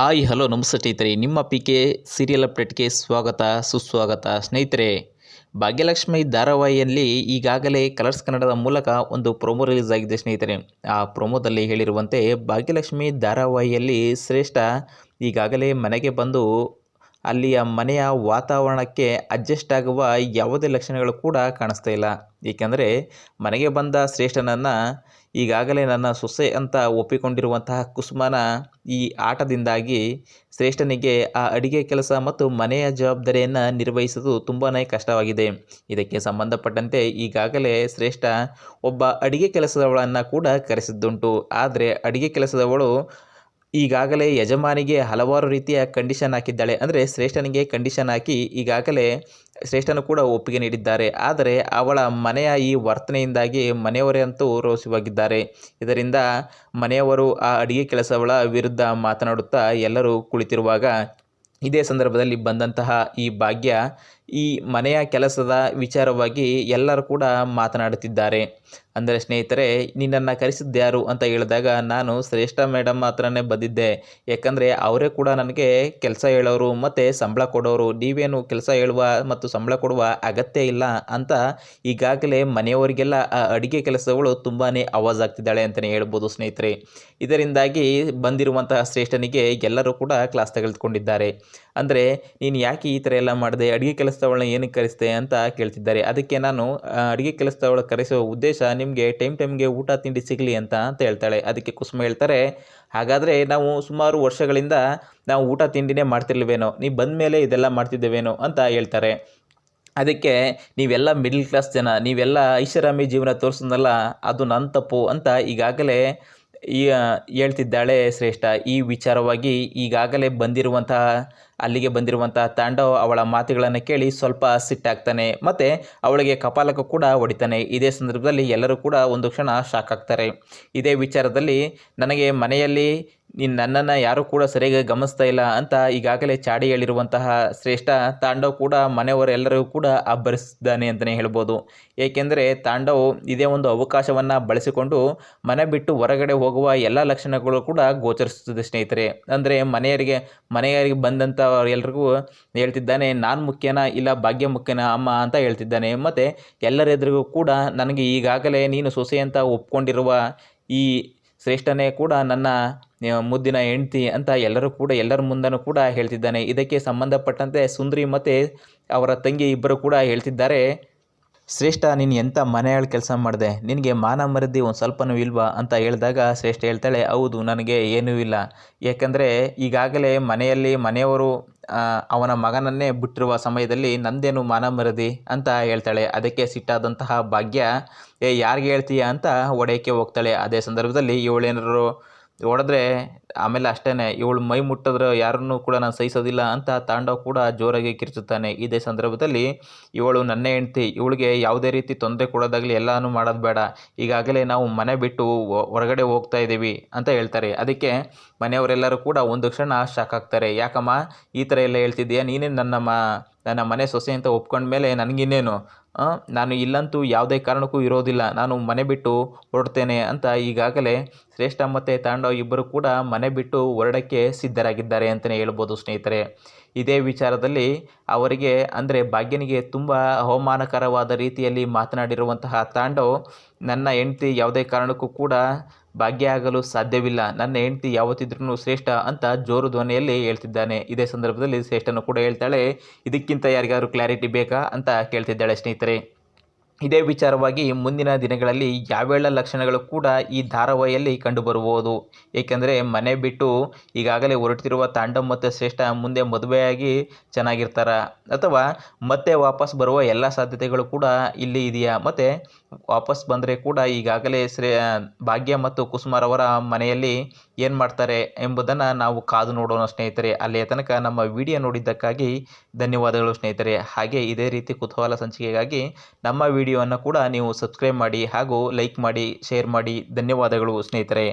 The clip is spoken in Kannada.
ಹಾಯ್, ಹಲೋ, ನಮಸ್ತೆ ಸ್ನೇಹಿತರೆ. ನಿಮ್ಮ ಪಿ ಕೆ ಸೀರಿಯಲ್ ಅಪ್ಡೇಟ್ಗೆ ಸ್ವಾಗತ, ಸುಸ್ವಾಗತ. ಸ್ನೇಹಿತರೆ, ಭಾಗ್ಯಲಕ್ಷ್ಮಿ ಧಾರಾವಾಹಿಯಲ್ಲಿ ಈಗಾಗಲೇ ಕಲರ್ಸ್ ಕನ್ನಡದ ಮೂಲಕ ಒಂದು ಪ್ರೊಮೋ ರಿಲೀಸ್ ಆಗಿದೆ ಸ್ನೇಹಿತರೆ. ಆ ಪ್ರೊಮೋದಲ್ಲಿ ಹೇಳಿರುವಂತೆ ಭಾಗ್ಯಲಕ್ಷ್ಮಿ ಧಾರಾವಾಹಿಯಲ್ಲಿ ಶ್ರೇಷ್ಠ ಈಗಾಗಲೇ ಮನೆಗೆ ಬಂದು ಅಲ್ಲಿಯ ಮನೆಯ ವಾತಾವರಣಕ್ಕೆ ಅಡ್ಜಸ್ಟ್ ಆಗುವ ಯಾವುದೇ ಲಕ್ಷಣಗಳು ಕೂಡ ಕಾಣಿಸ್ತಾ ಇಲ್ಲ. ಏಕೆಂದರೆ ಮನೆಗೆ ಬಂದ ಶ್ರೇಷ್ಠನನ್ನು ಈಗಾಗಲೇ ನನ್ನ ಸೊಸೆ ಅಂತ ಒಪ್ಪಿಕೊಂಡಿರುವಂತಹ ಕುಸುಮನ ಈ ಆಟದಿಂದಾಗಿ ಶ್ರೇಷ್ಠನಿಗೆ ಆ ಅಡಿಗೆ ಕೆಲಸ ಮತ್ತು ಮನೆಯ ಜವಾಬ್ದಾರಿಯನ್ನು ನಿರ್ವಹಿಸುವುದು ತುಂಬಾ ಕಷ್ಟವಾಗಿದೆ. ಇದಕ್ಕೆ ಸಂಬಂಧಪಟ್ಟಂತೆ ಈಗಾಗಲೇ ಶ್ರೇಷ್ಠ ಒಬ್ಬ ಅಡಿಗೆ ಕೆಲಸದವಳನ್ನು ಕೂಡ ಕರೆಸಿದ್ದುಂಟು. ಆದರೆ ಅಡಿಗೆ ಕೆಲಸದವಳು ಈಗಾಗಲೇ ಯಜಮಾನಿಗೆ ಹಲವಾರು ರೀತಿಯ ಕಂಡೀಷನ್ ಹಾಕಿದ್ದಾಳೆ. ಅಂದರೆ ಶ್ರೇಷ್ಠನಿಗೆ ಕಂಡೀಷನ್ ಹಾಕಿ ಈಗಾಗಲೇ ಶ್ರೇಷ್ಠನು ಕೂಡ ಒಪ್ಪಿಗೆ ನೀಡಿದ್ದಾರೆ. ಆದರೆ ಅವಳ ಮನೆಯ ಈ ವರ್ತನೆಯಿಂದಾಗಿ ಮನೆಯವರೇ ಅಂತೂ ರೋಷವಾಗಿದ್ದಾರೆ. ಇದರಿಂದ ಮನೆಯವರು ಆ ಅಡಿಗೆ ಕೆಲಸಗಳ ವಿರುದ್ಧ ಮಾತನಾಡುತ್ತಾ ಎಲ್ಲರೂ ಕುಳಿತಿರುವಾಗ ಇದೇ ಸಂದರ್ಭದಲ್ಲಿ ಬಂದಂತಹ ಈ ಭಾಗ್ಯ ಈ ಮನೆಯ ಕೆಲಸದ ವಿಚಾರವಾಗಿ ಎಲ್ಲರೂ ಕೂಡ ಮಾತನಾಡುತ್ತಿದ್ದಾರೆ. ಅಂದರೆ, ಸ್ನೇಹಿತರೆ, ನಿನ್ನನ್ನು ಕರೆಸಿದ್ದ್ಯಾರು ಅಂತ ಹೇಳಿದಾಗ ನಾನು ಶ್ರೇಷ್ಠ ಮೇಡಮ್ ಹತ್ರನೇ ಬಂದಿದ್ದೆ. ಯಾಕಂದರೆ, ಅವರೇ ಕೂಡ ನನಗೆ ಕೆಲಸ ಹೇಳೋರು ಮತ್ತು ಸಂಬಳ ಕೊಡೋರು. ನೀವೇನು ಕೆಲಸ ಹೇಳುವ ಮತ್ತು ಸಂಬಳ ಕೊಡುವ ಅಗತ್ಯ ಇಲ್ಲ ಅಂತ ಈಗಾಗಲೇ ಮನೆಯವರಿಗೆಲ್ಲ ಆ ಅಡುಗೆ ಕೆಲಸಗಳು ತುಂಬಾ ಆವಾಜ್ ಆಗ್ತಿದ್ದಾಳೆ ಅಂತಲೇ ಹೇಳ್ಬೋದು ಸ್ನೇಹಿತರೆ. ಇದರಿಂದಾಗಿ ಬಂದಿರುವಂತಹ ಶ್ರೇಷ್ಠನಿಗೆ ಎಲ್ಲರೂ ಕೂಡ ಕ್ಲಾಸ್ ತೆಗೆದುಕೊಂಡಿದ್ದಾರೆ. ಅಂದರೆ ನೀನು ಯಾಕೆ ಈ ಥರ ಎಲ್ಲ ಮಾಡಿದೆ? ಅಡುಗೆ ಕೆಲಸದವಳನ್ನ ಏನಕ್ಕೆ ಕರೆಸ್ದೆ ಅಂತ ಕೇಳ್ತಿದ್ದಾರೆ. ಅದಕ್ಕೆ ನಾನು ಅಡುಗೆ ಕೆಲಸದವಳ ಕರೆಸೋ ಉದ್ದೇಶ ನಿಮಗೆ ಟೈಮ್ ಟೈಮ್ಗೆ ಊಟ ತಿಂಡಿ ಸಿಗಲಿ ಅಂತ ಅಂತ ಹೇಳ್ತಾಳೆ. ಅದಕ್ಕೆ ಕುಸುಮ ಹೇಳ್ತಾರೆ, ಹಾಗಾದರೆ ನಾವು ಸುಮಾರು ವರ್ಷಗಳಿಂದ ನಾವು ಊಟ ತಿಂಡಿನೇ ಮಾಡ್ತಿರ್ಲಿವೇನೋ, ನೀವು ಬಂದ ಮೇಲೆ ಇದೆಲ್ಲ ಮಾಡ್ತಿದ್ದೇವೇನೋ ಅಂತ ಹೇಳ್ತಾರೆ. ಅದಕ್ಕೆ ನೀವೆಲ್ಲ ಮಿಡ್ಲ್ ಕ್ಲಾಸ್ ಜನ, ನೀವೆಲ್ಲ ಐಷಾರಾಮಿ ಜೀವನ ತೋರಿಸೋದಲ್ಲ, ಅದು ನನ್ನ ತಪ್ಪು ಅಂತ ಈಗಾಗಲೇ ಈ ಹೇಳ್ತಿದ್ದಾಳೆ ಶ್ರೇಷ್ಠ, ಈ ವಿಚಾರವಾಗಿ ಈಗಾಗಲೇ ಬಂದಿರುವಂತಹ, ಅಲ್ಲಿಗೆ ಬಂದಿರುವಂತಹ ತಾಂಡವ್ ಅವಳ ಮಾತುಗಳನ್ನು ಕೇಳಿ ಸ್ವಲ್ಪ ಸಿಟ್ಟಾಗ್ತಾನೆ, ಮತ್ತು ಅವಳಿಗೆ ಕಪಾಲಕ ಕೂಡ ಹೊಡಿತಾನೆ. ಇದೇ ಸಂದರ್ಭದಲ್ಲಿ ಎಲ್ಲರೂ ಕೂಡ ಒಂದು ಕ್ಷಣ ಶಾಕ್ ಆಗ್ತಾರೆ. ಇದೇ ವಿಚಾರದಲ್ಲಿ ನನಗೆ ಮನೆಯಲ್ಲಿ ನೀನು ನನ್ನನ್ನು ಯಾರೂ ಕೂಡ ಸರಿಯಾಗಿ ಗಮನಿಸ್ತಾ ಇಲ್ಲ ಅಂತ ಈಗಾಗಲೇ ಚಾಡಿ ಹೇಳಿರುವಂತಹ ಶ್ರೇಷ್ಠ ತಾಂಡವ್ ಕೂಡ ಮನೆಯವರೆಲ್ಲರಿಗೂ ಕೂಡ ಅಬ್ಬರಿಸಿದ್ದಾನೆ ಅಂತಲೇ ಹೇಳ್ಬೋದು. ಏಕೆಂದರೆ ತಾಂಡವ್ ಇದೇ ಒಂದು ಅವಕಾಶವನ್ನು ಬಳಸಿಕೊಂಡು ಮನೆ ಬಿಟ್ಟು ಹೊರಗಡೆ ಹೋಗುವ ಎಲ್ಲ ಲಕ್ಷಣಗಳು ಕೂಡ ಗೋಚರಿಸುತ್ತದೆ ಸ್ನೇಹಿತರೆ. ಅಂದರೆ ಮನೆಯವರಿಗೆ ಮನೆಯವರಿಗೆ ಬಂದಂಥ ಎಲ್ಲರಿಗೂ ಹೇಳ್ತಿದ್ದಾನೆ, ನಾನು ಮುಖ್ಯನಾ ಇಲ್ಲ, ಭಾಗ್ಯ ಮುಖ್ಯನ ಅಮ್ಮ ಅಂತ ಹೇಳ್ತಿದ್ದಾನೆ. ಮತ್ತು ಎಲ್ಲರೆದುರಿಗೂ ಕೂಡ ನನಗೆ ಈಗಾಗಲೇ ನೀನು ಸೊಸೆ ಅಂತ ಒಪ್ಕೊಂಡಿರುವ ಈ ಶ್ರೇಷ್ಠನೇ ಕೂಡ ನನ್ನ ಮುದ್ದಿನ ಹೆಂಡತಿ ಅಂತ ಎಲ್ಲರೂ ಕೂಡ, ಎಲ್ಲರ ಮುಂದನೂ ಕೂಡ ಹೇಳ್ತಿದ್ದಾನೆ. ಇದಕ್ಕೆ ಸಂಬಂಧಪಟ್ಟಂತೆ ಸುಂದ್ರಿ ಮತ್ತು ಅವರ ತಂಗಿ ಇಬ್ಬರು ಕೂಡ ಹೇಳ್ತಿದ್ದಾರೆ. ಶ್ರೇಷ್ಠ, ನೀನು ಎಂಥ ಮನೆಯಾಳ ಕೆಲಸ ಮಾಡಿದೆ? ನಿನಗೆ ಮಾನ ಮರದಿ ಒಂದು ಸ್ವಲ್ಪನೂ ಇಲ್ವಾ? ಅಂತ ಹೇಳಿದಾಗ ಶ್ರೇಷ್ಠ ಹೇಳ್ತಾಳೆ, ಹೌದು, ನನಗೆ ಏನೂ ಇಲ್ಲ. ಏಕೆಂದರೆ ಈಗಾಗಲೇ ಮನೆಯಲ್ಲಿ ಮನೆಯವರು ಅವನ ಮಗನನ್ನೇ ಬಿಟ್ಟಿರುವ ಸಮಯದಲ್ಲಿ ನಂದೇನು ಮಾನ ಮರದಿ ಅಂತ ಹೇಳ್ತಾಳೆ. ಅದಕ್ಕೆ ಸಿಟ್ಟಾದಂತಹ ಭಾಗ್ಯ, ಏ, ಯಾರಿಗೆ ಹೇಳ್ತೀಯ? ಅಂತ ಒಡೆಯಕ್ಕೆ ಹೋಗ್ತಾಳೆ. ಅದೇ ಸಂದರ್ಭದಲ್ಲಿ ಇವಳೇನಾದ್ರು ಹೊಡೆದ್ರೆ ಆಮೇಲೆ ಅಷ್ಟೇ ಇವಳು ಮೈ ಮುಟ್ಟಿದ್ರೆ ಯಾರನ್ನೂ ಕೂಡ ನಾನು ಸಹಿಸೋದಿಲ್ಲ ಅಂತ ತಾಂಡವ್ ಕೂಡ ಜೋರಾಗಿ ಕಿರ್ಚುತ್ತಾನೆ. ಇದೇ ಸಂದರ್ಭದಲ್ಲಿ ಇವಳು ನನ್ನ ಹೆಂಡ್ತಿ, ಇವಳಿಗೆ ಯಾವುದೇ ರೀತಿ ತೊಂದರೆ ಕೊಡೋದಾಗಲಿ ಎಲ್ಲನೂ ಮಾಡೋದು ಬೇಡ. ಈಗಾಗಲೇ ನಾವು ಮನೆ ಬಿಟ್ಟು ಹೊರಗಡೆ ಹೋಗ್ತಾ ಇದ್ದೀವಿ ಅಂತ ಹೇಳ್ತಾರೆ. ಅದಕ್ಕೆ ಮನೆಯವರೆಲ್ಲರೂ ಕೂಡ ಒಂದು ಕ್ಷಣ ಶಾಕ್ ಆಗ್ತಾರೆ. ಯಾಕಮ್ಮ, ಈ ಥರ ಎಲ್ಲ ಹೇಳ್ತಿದ್ದೀಯಾ? ನೀನೇ ನನ್ನ ಮ, ನನ್ನ ಮನೆ ಸೊಸೆ ಅಂತ ಒಪ್ಕೊಂಡ್ಮೇಲೆ ನನಗಿನ್ನೇನು? ನಾನು ಇಲ್ಲಂತೂ ಯಾವುದೇ ಕಾರಣಕ್ಕೂ ಇರೋದಿಲ್ಲ. ನಾನು ಮನೆ ಬಿಟ್ಟು ಹೊರಡ್ತೇನೆ ಅಂತ ಈಗಾಗಲೇ ಶ್ರೇಷ್ಠ ಮತ್ತು ತಾಂಡವ್ ಇಬ್ಬರು ಕೂಡ ಮನೆ ಬಿಟ್ಟು ಹೊರಡಕ್ಕೆ ಸಿದ್ಧರಾಗಿದ್ದಾರೆ ಅಂತಲೇ ಹೇಳ್ಬೋದು ಸ್ನೇಹಿತರೆ. ಇದೇ ವಿಚಾರದಲ್ಲಿ ಅವರಿಗೆ, ಅಂದರೆ ಭಾಗ್ಯನಿಗೆ ತುಂಬ ಅವಮಾನಕರವಾದ ರೀತಿಯಲ್ಲಿ ಮಾತನಾಡಿರುವಂತಹ ತಾಂಡವ್, ನನ್ನ ಹೆಂಡತಿ ಯಾವುದೇ ಕಾರಣಕ್ಕೂ ಕೂಡ ಭಾಗ್ಯ ಆಗಲು ಸಾಧ್ಯವಿಲ್ಲ. ನನ್ನ ಹೆಂಡತಿ ಯಾವತ್ತಿದ್ರೂ ಶ್ರೇಷ್ಠ ಅಂತ ಜೋರು ಧ್ವನಿಯಲ್ಲಿ ಹೇಳ್ತಿದ್ದಾನೆ. ಇದೇ ಸಂದರ್ಭದಲ್ಲಿ ಶ್ರೇಷ್ಠನು ಕೂಡ ಹೇಳ್ತಾಳೆ, ಇದಕ್ಕಿಂತ ಯಾರಿಗಾದ್ರೂ ಕ್ಲಾರಿಟಿ ಬೇಕಾ? ಅಂತ ಕೇಳ್ತಿದ್ದಾಳೆ ಸ್ನೇಹಿತರೆ. ಇದೇ ವಿಚಾರವಾಗಿ ಮುಂದಿನ ದಿನಗಳಲ್ಲಿ ಯಾವೆಲ್ಲ ಲಕ್ಷಣಗಳು ಕೂಡ ಈ ಧಾರಾವಾಹಿಯಲ್ಲಿ ಕಂಡುಬರಬಹುದು ಏಕೆಂದರೆ ಮನೆ ಬಿಟ್ಟು ಈಗಾಗಲೇ ಹೊರಟಿರುವ ತಾಂಡವ್ ಮತ್ತು ಶ್ರೇಷ್ಠ ಮುಂದೆ ಮದುವೆಯಾಗಿ ಚೆನ್ನಾಗಿರ್ತಾರ. ಅಥವಾ ಮತ್ತೆ ವಾಪಸ್ ಬರುವ ಎಲ್ಲ ಸಾಧ್ಯತೆಗಳು ಕೂಡ ಇಲ್ಲಿ ಇದೆಯಾ? ಮತ್ತು ವಾಪಸ್ ಬಂದರೆ ಕೂಡ ಈಗಾಗಲೇ ಶ್ರೇ ಭಾಗ್ಯ ಮತ್ತು ಕುಸುಮಾರವರ ಮನೆಯಲ್ಲಿ ಏನು ಮಾಡ್ತಾರೆ ಎಂಬುದನ್ನು ನಾವು ಕಾದು ನೋಡೋಣ ಸ್ನೇಹಿತರೆ. ಅಲ್ಲಿಯ ತನಕ ನಮ್ಮ ವಿಡಿಯೋ ನೋಡಿದ್ದಕ್ಕಾಗಿ ಧನ್ಯವಾದಗಳು ಸ್ನೇಹಿತರೆ. ಹಾಗೆ ಇದೇ ರೀತಿ ಕುತೂಹಲ ಸಂಚಿಕೆಗಾಗಿ ನಮ್ಮ ವಿಡಿಯೋವನ್ನು ಕೂಡ ನೀವು ಸಬ್ಸ್ಕ್ರೈಬ್ ಮಾಡಿ ಹಾಗೂ ಲೈಕ್ ಮಾಡಿ, ಶೇರ್ ಮಾಡಿ. ಧನ್ಯವಾದಗಳು ಸ್ನೇಹಿತರೆ.